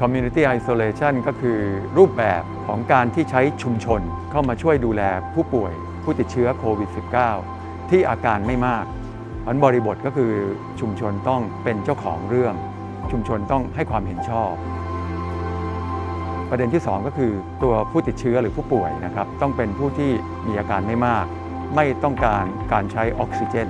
Community Isolation ก็คือรูปแบบของการที่ใช้ชุมชนเข้ามาช่วยดูแลผู้ป่วยผู้ติดเชื้อโควิด -19 ที่อาการไม่มากอันบริบทก็คือชุมชนต้องเป็นเจ้าของเรื่อง ชุมชนต้องให้ความเห็นชอบ ประเด็นที่ 2 ก็คือตัวผู้ติดเชื้อหรือผู้ป่วยนะครับต้องเป็นผู้ที่มีอาการไม่มาก ไม่ต้องการการใช้ออกซิเจน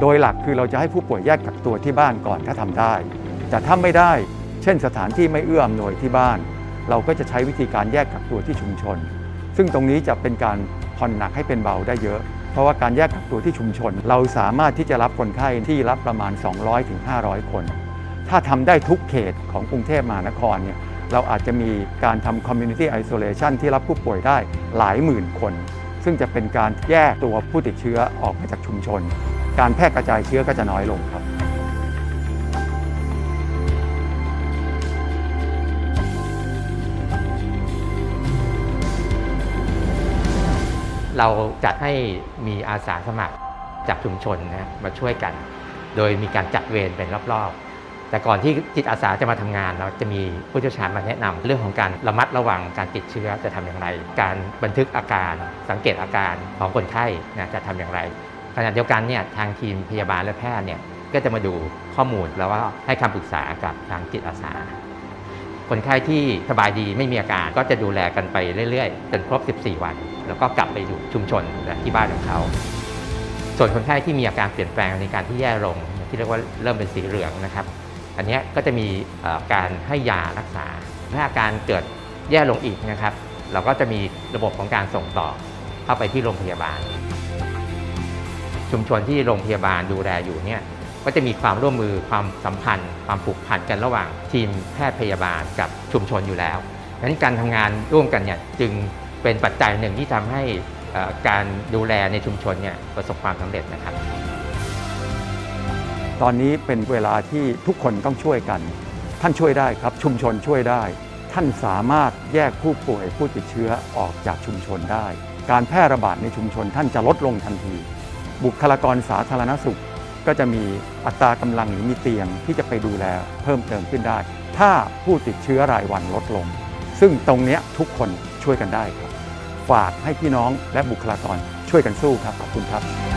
โดยหลักคือเราจะให้ผู้ป่วยแยกกักตัวที่บ้านก่อนถ้าทำได้ แต่ถ้าไม่ได้ เช่นสถานที่ไม่เอื้ออำนวยที่บ้าน เราก็จะใช้วิธีการแยกกักตัวที่ชุมชน ซึ่งตรงนี้จะเป็นการผ่อนหนักให้เป็นเบาได้เยอะ เพราะว่าการแยกกักตัวที่ชุมชน เราสามารถที่จะรับคนไข้ที่รับประมาณ 200-500 คน ถ้าทำได้ทุกเขตของกรุงเทพมหานครเนี่ยเราอาจจะมีการทำ community isolation ที่รับผู้ป่วยได้หลายหมื่นคน ซึ่งจะเป็นการแยกตัวผู้ติดเชื้อออกมาจากชุมชน การแพร่กระจายเชื้อก็จะน้อยลงครับเราจัดให้มีอาสาสมัครจากชุมชนนะมาช่วยกัน โดยมีการจัดเวรเป็นรอบๆ แต่ก่อนที่จิตอาสาจะมาทำงาน เราจะมีผู้เชี่ยวชาญมาแนะนำเรื่องของการระมัดระวังการติดเชื้อจะทำอย่างไร การบันทึกอาการสังเกตอาการของคนไข้นะจะทำอย่างไร ขณะเดียวกันเนี่ยทางทีมพยาบาลและแพทย์เนี่ยก็จะมาดูข้อมูลแล้วก็ให้คำปรึกษากับทางจิตอาสา คนไข้ที่สบายดีไม่มีอาการก็จะดูแลกันไปเรื่อยๆ จนครบ 14 วัน แล้วก็กลับไปอยู่ชุมชนและที่บ้านของเขา ส่วนคนไข้ที่มีอาการเปลี่ยนแปลงในการที่แย่ลง ที่เรียกว่าเริ่มเป็นสีเหลืองนะครับ อันนี้ก็จะมีการให้ยารักษา ถ้าอาการเกิดแย่ลงอีกนะครับ เราก็จะมีระบบของการส่งต่อเข้าไปที่โรงพยาบาล ชุมชนที่โรงพยาบาลดูแลอยู่เนี่ยก็จะมีความร่วมมือความสัมพันธ์ ความผูกพันกันระหว่างทีมแพทย์พยาบาลกับชุมชนอยู่แล้วดังนั้นการทำงานร่วมกันเนี่ยจึงเป็นปัจจัยหนึ่งที่ทำให้การดูแลในชุมชนเนี่ยประสบความสำเร็จนะครับ ตอนนี้เป็นเวลาที่ทุกคนต้องช่วยกัน ท่านช่วยได้ครับชุมชนช่วยได้ ท่านสามารถแยกผู้ป่วยผู้ติดเชื้อออกจากชุมชนได้ การแพร่ระบาดในชุมชนท่านจะลดลงทันที บุคลากรสาธารณสุข ก็จะมีอัตรากำลังหรือมีเตียงที่จะไปดูแลเพิ่มเติมขึ้นได้ ถ้าผู้ติดเชื้อรายวันลดลง ซึ่งตรงนี้ทุกคนช่วยกันได้ครับ ฝากให้พี่น้องและบุคลากรช่วยกันสู้ครับขอบคุณครับ